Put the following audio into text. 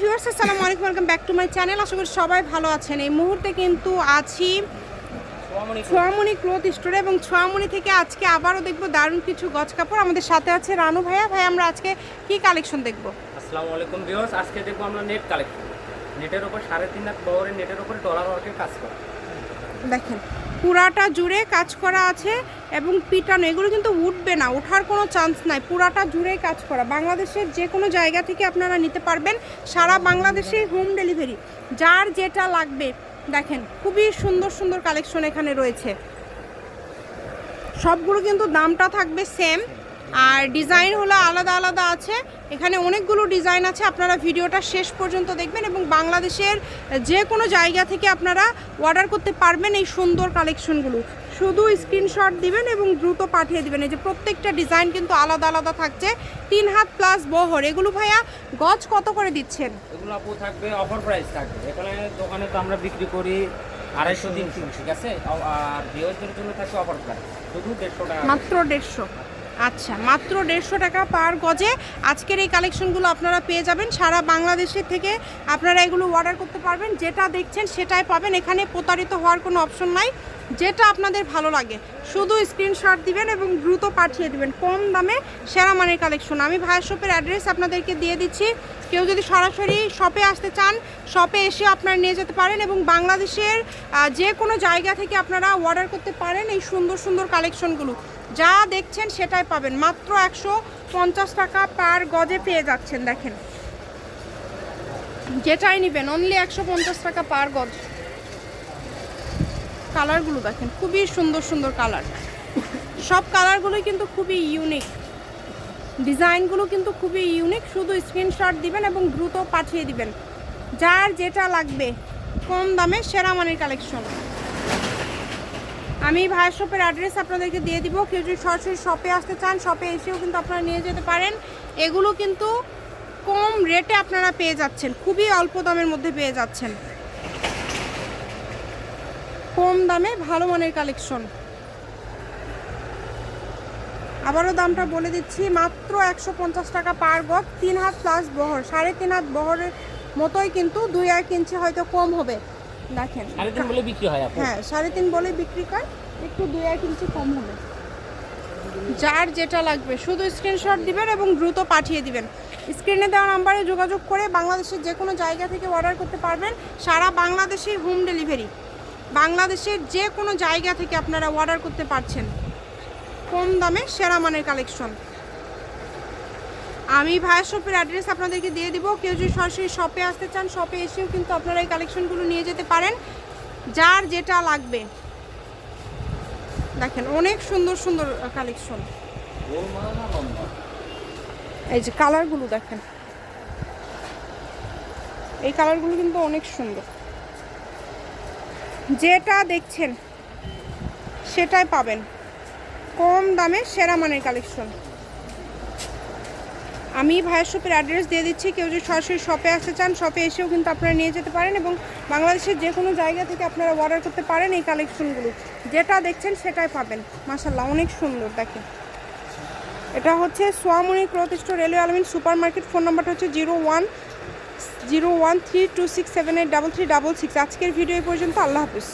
Viewers আসসালামু আলাইকুম welcome back to my channel. আশা করি সবাই ভালো আছেন। এই মুহূর্তে কিন্তু আছি ছোয়ামণি ক্লথ স্টোরে এবং ছোয়ামণি থেকে আজকে আবারও দেখব দারুণ কিছু গজ কাপড়। আমাদের সাথে আছে রানু ভাইয়া। ভাই আমরা আজকে কি কালেকশন দেখব? আসসালামু আলাইকুম ভিউয়ার্স আজকে দেখব আমরা নেট কালেকশন নেটের উপর সাড়ে তিন লাখ বহরের নেটের উপরে ডলার ওয়ার্কের কাজ করা। দেখেন পুরাটা জুড়ে কাজ করা আছে। এবং পিটানো, এগুলো কিন্তু উঠবে না, ওঠার কোনো চান্স নাই। পুরাটা জুড়ে কাজ করা। বাংলাদেশের যে কোনো জায়গা থেকে আপনারা নিতে পারবেন সারা বাংলাদেশে হোম ডেলিভারি যার যেটা লাগবে, দেখেন, খুবই সুন্দর সুন্দর কালেকশন এখানে রয়েছে। সবগুলো কিন্তু দামটা থাকবে সেম আর ডিজাইন হলো আলাদা আলাদা আছে। এখানে অনেকগুলো ডিজাইন আছে, আপনারা ভিডিওটা শেষ পর্যন্ত দেখবেন এবং বাংলাদেশের যে কোনো জায়গা থেকে আপনারা অর্ডার করতে পারবেন এই সুন্দর কালেকশনগুলো শুধু স্ক্রিনশট দিবেন এবং দ্রুত পাঠিয়ে দিবেন। এই যে প্রত্যেকটা ডিজাইন কিন্তু আলাদা আলাদা থাকছে। তিন হাত প্লাস বহর। এগুলো ভাইয়া গজ কত করে দিচ্ছেন? এগুলো আপু থাকবে অফার প্রাইস থাকবে। এখানে দোকানে তো আমরা বিক্রি করি আড়াইশো তিনশো ঠিক আছে? আর- ভিউয়ার্সদের জন্য থাকবে অফার প্রাইস শুধু দেড়শো টাকা। মাত্র দেড়শো। আচ্ছা মাত্র দেড়শো টাকা পার গজে। আজকের এই কালেকশনগুলো আপনারা পেয়ে যাবেন। সারা বাংলাদেশের থেকে আপনারা এগুলো অর্ডার করতে পারবেন। যেটা দেখছেন সেটাই পাবেন। এখানে প্রতারিত হওয়ার কোনো অপশন নাই। যেটা আপনাদের ভালো লাগে। শুধু স্ক্রিনশট দিবেন এবং দ্রুত পাঠিয়ে দিবেন। কম দামে সেরা মানের কালেকশন আমি ভাইয়ের শপের অ্যাড্রেস আপনাদেরকে দিয়ে দিচ্ছি। কেউ যদি সরাসরি শপে আসতে চান শপে এসে আপনারা নিয়ে যেতে পারেন এবং বাংলাদেশের যে কোনো জায়গা থেকে আপনারা অর্ডার করতে পারেন এই সুন্দর সুন্দর কালেকশনগুলো যা দেখছেন সেটাই পাবেন। মাত্র একশো পঞ্চাশ টাকা পার গজে পেয়ে যাচ্ছেন, দেখেন। যেটাই নেবেন অনলি একশো পঞ্চাশ টাকা পার গজ। কালারগুলো দেখেন, খুবই সুন্দর সুন্দর কালার। সব কালারগুলোই কিন্তু খুবই ইউনিক ডিজাইনগুলো কিন্তু খুবই ইউনিক শুধু স্ক্রিনশট দিবেন এবং দ্রুত পাঠিয়ে দিবেন। যার যেটা লাগবে, কম দামে সেরা মানের কালেকশন আমি ভাইয়ের শপের অ্যাড্রেস আপনাদেরকে দিয়ে দিব। কেউ যদি সরাসরি শপে আসতে চান শপে এসেও কিন্তু আপনারা নিয়ে যেতে পারেন। এগুলো কিন্তু কম রেটে আপনারা পেয়ে যাচ্ছেন, খুবই অল্প দামের মধ্যে পেয়ে যাচ্ছেন। কম দামে ভালো মানের কালেকশন। আবারও দামটা বলে দিচ্ছি মাত্র একশো পঞ্চাশ টাকা পার গজ তিন হাত প্লাস বহর সাড়ে তিন হাত বহরের মতোই কিন্তু দুই এক ইঞ্চি হয়তো কম হবে। দেখেন বলে বিক্রি হয় হ্যাঁ সাড়ে তিন বলে বিক্রি কর একটু দুই এক ইঞ্চি কম হবে। যার যেটা লাগবে শুধু স্ক্রিনশট দিবেন এবং দ্রুত পাঠিয়ে দিবেন। স্ক্রিনে দেওয়া নাম্বারে যোগাযোগ করে বাংলাদেশের যে কোনো জায়গা থেকে অর্ডার করতে পারবেন। সারা বাংলাদেশে হোম ডেলিভারি বাংলাদেশের যে কোনো জায়গা থেকে আপনারা অর্ডার করতে পারছেন। কম দামে সেরা মানের কালেকশন আমি ভাইয়ের শপের অ্যাড্রেস আপনাদেরকে দিয়ে দিব। কেউ যদি সরাসরি শপে আসতে চান শপে এসেও কিন্তু আপনারা এই কালেকশনগুলো নিয়ে যেতে পারেন। যার যেটা লাগবে। দেখেন, অনেক সুন্দর সুন্দর কালেকশন এই যে কালারগুলো দেখেন। এই কালারগুলো কিন্তু অনেক সুন্দর। যেটা দেখছেন, সেটাই পাবেন। কম দামে সেরা মানের কালেকশন আমি ভাইয়ের শপের অ্যাড্রেস দিয়ে দিচ্ছি, কেউ যদি সরাসরি শপে আসতে চান শপে এসেও কিন্তু আপনারা নিয়ে যেতে পারেন এবং বাংলাদেশের যে কোনো জায়গা থেকে আপনারা অর্ডার করতে পারেন এই কালেকশনগুলো যেটা দেখছেন, সেটাই পাবেন। মাসাল্লাহ অনেক সুন্দর, দেখেন। এটা হচ্ছে Swamoni cloth store, railway Almin super market phone নাম্বারটা হচ্ছে zero one zero one three two six seven eight double three double six আজকের ভিডিও পর্যন্ত, আল্লাহ হাফিজ।